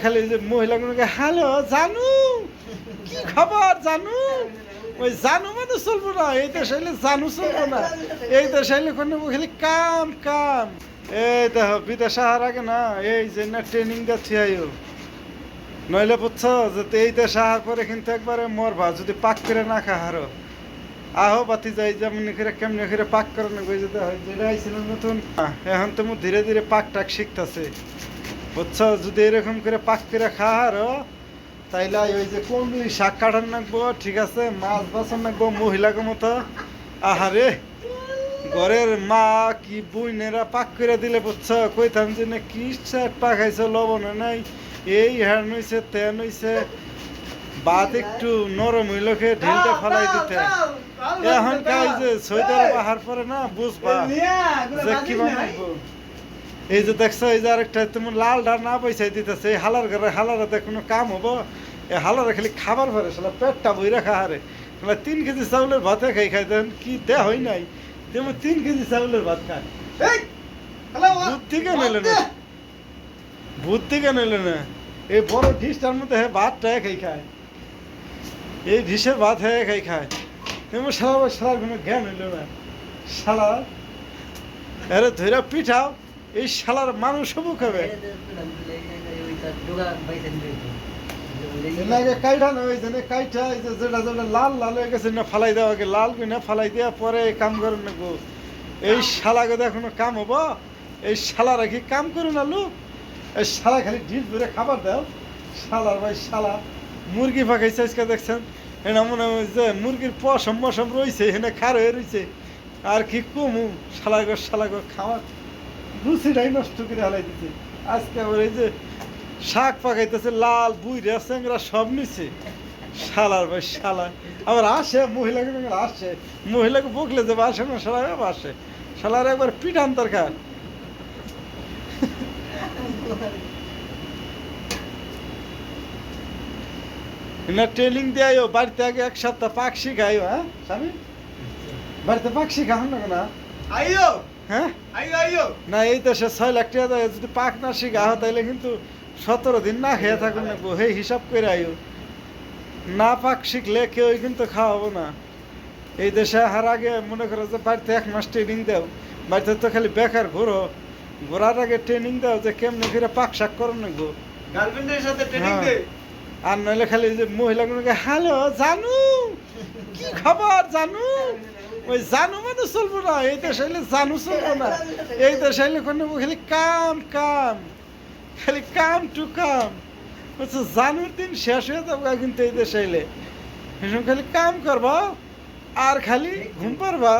খালি যে মহিলাগুলোকে হ্যালো, জানু, কি খবর, জানু? ওই জানু মানে চলবো না, এই দেশ হইলে জানু চলবো না। এই দেশ হইলে কোনো খালি কাম কাম। এই দেখো, বিদেশ আহার আগে না, এই যে না ট্রেনিং দিচ্ছি আইও নইলে বুঝছ যে এই দেশ আহার পরে কিন্তু একবারে মরবা, যদি পাক করে না খাহারো আহো বাতি যাই, যেমন করে কেমনি করে পাক করে না যেটা আইছিল নতুন। এখন তো ধীরে ধীরে পাক টাক শিখতেছে। বুঝছ যদি এরকম করে পাক করে খাহারো তাইলে ওই যে কোন শাক কাটার নাকবো ঠিক আছে? মাছ বাছন নাকবো মহিলাকে মতো। আহারে ঘরের মা কি বুইনেরা পাক করে দিলে বুঝছ কইতাম যে না কি চাট পাকাইছে লবণে নাই? এই হ্যান হইছে তেন হইছে। বাদ একটু নরম হইলকে ঢিলটা ফলাই দিতে। এখন কাই যে সৈদার বাহার পরে না বুঝবা যে কি বানাবো এই যে দেখছ এই যে আরেকটা তুমি লাল ডাল না পয়সায় দিতেছে এই হালার ঘরে হালার হালারাতে কোনো কাম হব? এই হালারে খালি খাবার ভরে সেটা পেটটা বই রাখা হারে। মানে তিন কেজি চাউলের ভাতে খাই খাই দেন কি দে হয় নাই। যেমন তিন কেজি চাউলের ভাত খায় ভূত থেকে নিলে না। ভূত থেকে নিলে না। এই বড় ডিশটার মধ্যে হ্যাঁ ভাতটা খাই খায়। এই ডিশের ভাত হ্যাঁ খাই খায়। তেমন সারা সারা কোনো জ্ঞান হইল না। শালা আরে ধৈরা পিঠাও। এই শালার মানুষ হব? যেটা যেটা লাল লাল হয়ে গেছে, না ফালাই দেওয়া লাল ফালাই দেওয়া পরে কাম করেন না গো। এই শালা গো এখনও কাম হব? এই শালারা কাম এই শালা খালি ঢিল ধরে খাবার দাও। শালার ভাই শালা, মুরগি পাকাইছে আজকে দেখছেন? এনা মনে হয় যে মুরগির পশম মশম রয়েছে এখানে খার হয়ে রয়েছে আর কি কমু? শালা গো শালা গো খাওয়ার রুচিটাই নষ্ট করে হালাই দিছে আজকে আবার এই যে শাক পাকাইতেছে, লাল বুইরা চেংরা সব নিছে। শালার ভাই, শালা। আবার আসে, মহিলাকে আসে। মহিলাকে বকলে যাবে আসে না শালা আসে। শালার একবার পিঠান দরকার না, ট্রেনিং দেয় বাড়িতে আগে এক সপ্তাহ পাক শিখাইও হ্যাঁ স্বামী? বাড়িতে পাক শিখাও না আইও! হ্যাঁ? না এই দেশে ছয় লাখ টাকা যদি পাক না শিখা হয় তাইলে কিন্তু সতেরো দিন না খেয়ে থাকুন গো। সেই হিসাব করে আইও না পাক শিখলে কেউ কিন্তু খাওয়াবো না। এই দেশে হার আগে মনে করো যে বাড়িতে এক মাস ট্রেনিং দাও। বাড়িতে তো খালি বেকার ঘোরো। ঘোরার আগে ট্রেনিং দাও যে কেমনে ফিরে পাক শাক করো না গো। গার্লফ্রেন্ডের সাথে ট্রেনিং হ্যাঁ। দে। আর নইলে খালি যে মহিলাগুলোকে হ্যালো জানু কি খবর জানু? ওই জানু মানে চলবো না, এই দেশ হইলে জানু চলবো না। এই দেশ হইলে কোনো খালি কাম কাম, খালি কাম টু কাম। বলছে, জানুর দিন শেষ হয়ে যাব কিন্তু এই দেশ হইলে খালি কাম করবা, আর খালি ঘুম পারবা